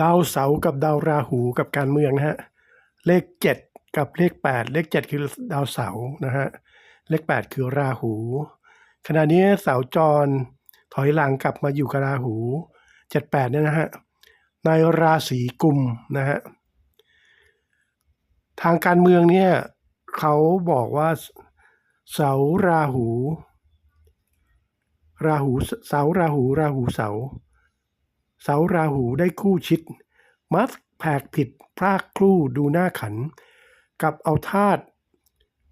ดาวเสาร์กับดาวราหูกับการเมืองนะฮะเลขเจ็ดกับเลขแปดเลขเจ็ดคือดาวเสาร์นะฮะเลขแปดคือราหู ขณะนี้เสาจรถอยหลังกลับมาอยู่กับราหูเจ็ดแปดเนี่ยนะฮะในราศีกุมนะฮะทางการเมืองเนี่ยเขาบอกว่าเสาราหู ราหูเสาราหูราหูเสา เสาราหูได้คู่ชิด มักแผกผิดพรากครู่ดูหน้าขัน กับเอาธาตุ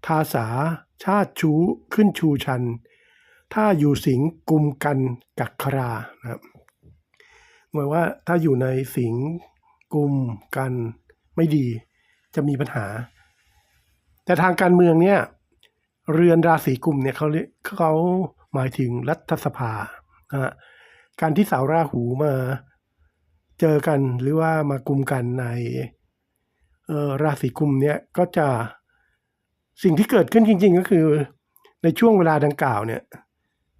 ทาสาชาติชูขึ้นชูชัน ถ้าอยู่สิงกุมกันกักครานะครับหมายว่าถ้าอยู่ในสิงกุมกันไม่ดี จะมีปัญหา แต่ทางการเมืองเนี่ยเรือนราศีกุมเนี่ยเขาเรียกเขาหมายถึงรัฐสภานะฮะ การที่สาวราหูมาเจอกันหรือว่ามากุมกันในราศีกุมเนี่ยก็จะสิ่งที่เกิดขึ้นจริง ๆ ก็คือ ในช่วงเวลาดังกล่าวเนี่ย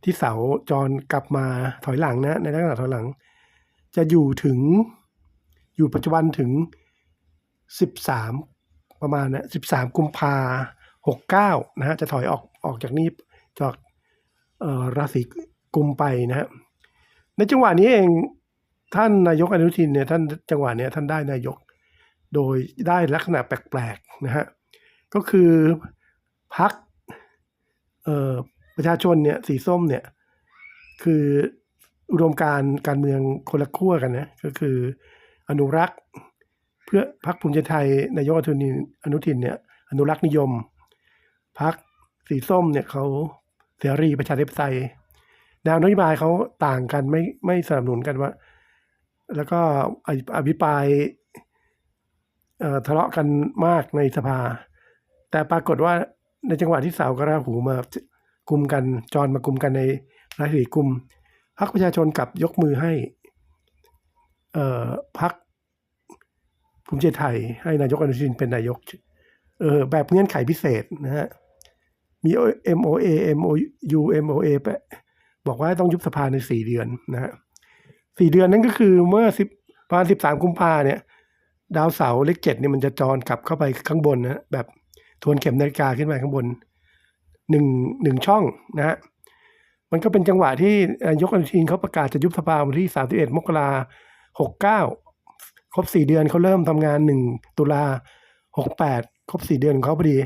ที่เสาจรกลับมาถอยหลังนะในลักษณะถอยหลัง จะอยู่ถึงอยู่ปัจจุบันถึงสิบสามประมาณนะสิบสามกุมภาหกเก้านะฮะจะถอยออกออกจากนี้จากราศีกุมไปนะฮะ ในจังหวะนี้เองท่านนายกอนุทินเนี่ยท่านจังหวะนี้ท่านได้นายก โดยได้ลักษณะแปลกๆนะฮะก็คือพักประชาชนเนี่ยสีส้มเนี่ยคืออุดมการการเมืองคนละขั้วกันนะก็คืออนุรักษ์เพื่อพรรคภูมิใจไทยนายกอนุทินอนุทินเนี่ยอนุรักษ์นิยมพรรคสีส้มเนี่ยเขาเสรีประชาธิปไตย แนวนโยบายเขาต่างกันไม่ไม่สนับสนุนกันว่า แล้วก็อภิปรายทะเลาะกันมากในสภา แต่ปรากฏว่าในจังหวะที่สาวกราหูมากุมกันจรมากุมกันในราศีกุมพรรคประชาชนกลับยกมือให้ เอ่อพรรคภูมิใจไทย ให้นายกอนุทินเป็นนายก เออแบบเงื่อนไขพิเศษนะฮะมี MOA MOU MOA แปะ บอกว่าต้องยุบสภาในสี่เดือนนะฮะสี่เดือนนั้นก็คือเมื่อสิบประมาณสิบสามกุมภาเนี่ย ดาวเสาร์เลขเจ็ดเนี่ยมันจะจรกลับเข้าไปข้างบนนะแบบทวนเข็มนาฬิกาขึ้นไปข้างบนหนึ่งหนึ่งช่องนะฮะมันก็เป็นจังหวะที่นายกอนุทินเขาประกาศจะยุบสภาวันที่31มกราหกเก้าครบสี่เดือนเขาเริ่มทำงานหนึ่งตุลาหกแปดครบสี่เดือนของเขาพอดี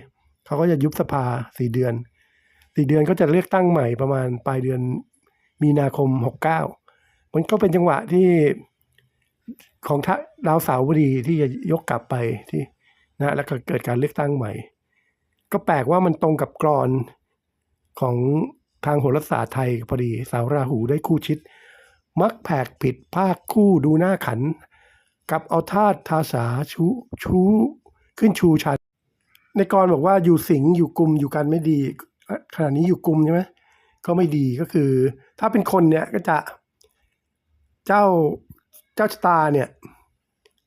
เขาก็จะยุบสภาสี่เดือน สี่เดือนก็จะเลือกตั้งใหม่ประมาณปลายเดือนมีนาคมหกเก้ามันก็เป็นจังหวะที่ของทดาวเสาร์พอดีที่จะยกกลับไปที่นะแล้วก็เกิดการเลือกตั้งใหม่ ก็แปลกว่ามันตรงกับกรอนของทางโหราศาสตร์ไทยพอดีสาวราหูได้คู่ชิด มักแผกผิดภาคคู่ดูหน้าขัน กับเอาธาตุทาสาชูชูขึ้นชูชันในกรบอกว่าอยู่สิงอยู่กลุ่มอยู่กันไม่ดี ขณะนี้อยู่กลุ่มใช่ไหมก็ไม่ดีก็คือ ถ้าเป็นคนเนี่ยก็จะเจ้าเจ้าชะตาเนี่ย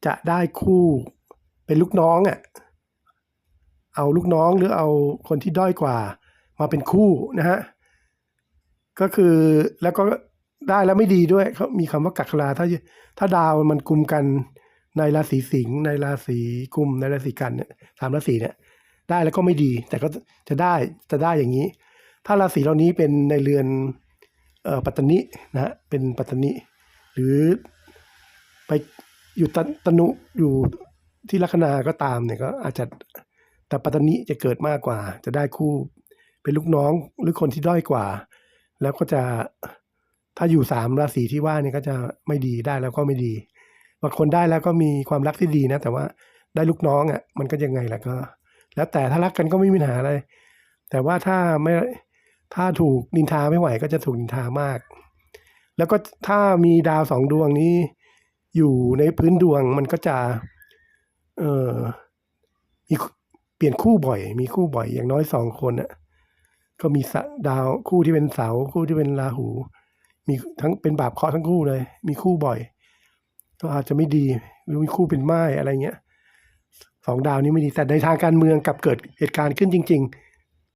จะได้คู่เป็นลูกน้องอะเอาลูกน้องหรือเอาคนที่ด้อยกว่า มาเป็นคู่นะฮะก็คือแล้วก็ได้แล้วไม่ดีด้วยเขามีคำว่ากักลาถ้าถ้าดาวมันกลุ่มกันในราศีสิงห์ในราศีกุมในราศีกันเนี่ยสามราศีเนี่ย ได้แล้วก็ไม่ดี แต่ก็จะได้จะได้อย่างนี้ ถ้าราศีเหล่านี้เป็นในเรือนเอ่อปัตตนินะฮะเป็นปัตตนิหรือไปอยู่ตตนุอยู่ที่ลัคนาก็ตามเนี่ยก็อาจจะแต่ปัตตนิจะเกิดมากกว่า จะได้คู่เป็นลูกน้องหรือคนที่ด้อยกว่า แล้วก็จะถ้าอยู่สามราศีที่ว่าเนี่ยก็จะไม่ดีได้แล้วก็ไม่ดีบางคนได้แล้วก็มีความรักที่ดีนะ แต่ว่าได้ลูกน้องอะมันก็ยังไงล่ะก็ แล้วแต่ถ้ารักกันก็ไม่มีปัญหาอะไร แต่ว่าถ้าไม่ถ้าถูกนินทาไม่ไหวก็จะถูกนินทามาก แล้วก็ถ้ามีดาวสองดวงนี้ อยู่ในพื้นดวงมันก็จะ เออมีเปลี่ยนคู่บ่อย มีคู่บ่อยอย่างน้อยสองคนน่ะ ก็มีสดาวคู่ที่เป็นเสาคู่ที่เป็นราหู มีทั้งเป็นบาปเคราะห์ทั้งคู่เลย มีคู่บ่อย ก็อาจจะไม่ดีหรือมีคู่เป็นไม้อะไรเงี้ย สองดาวนี้ไม่ดีแต่ในทางการเมืองกลับเกิดเหตุการณ์ขึ้นจริง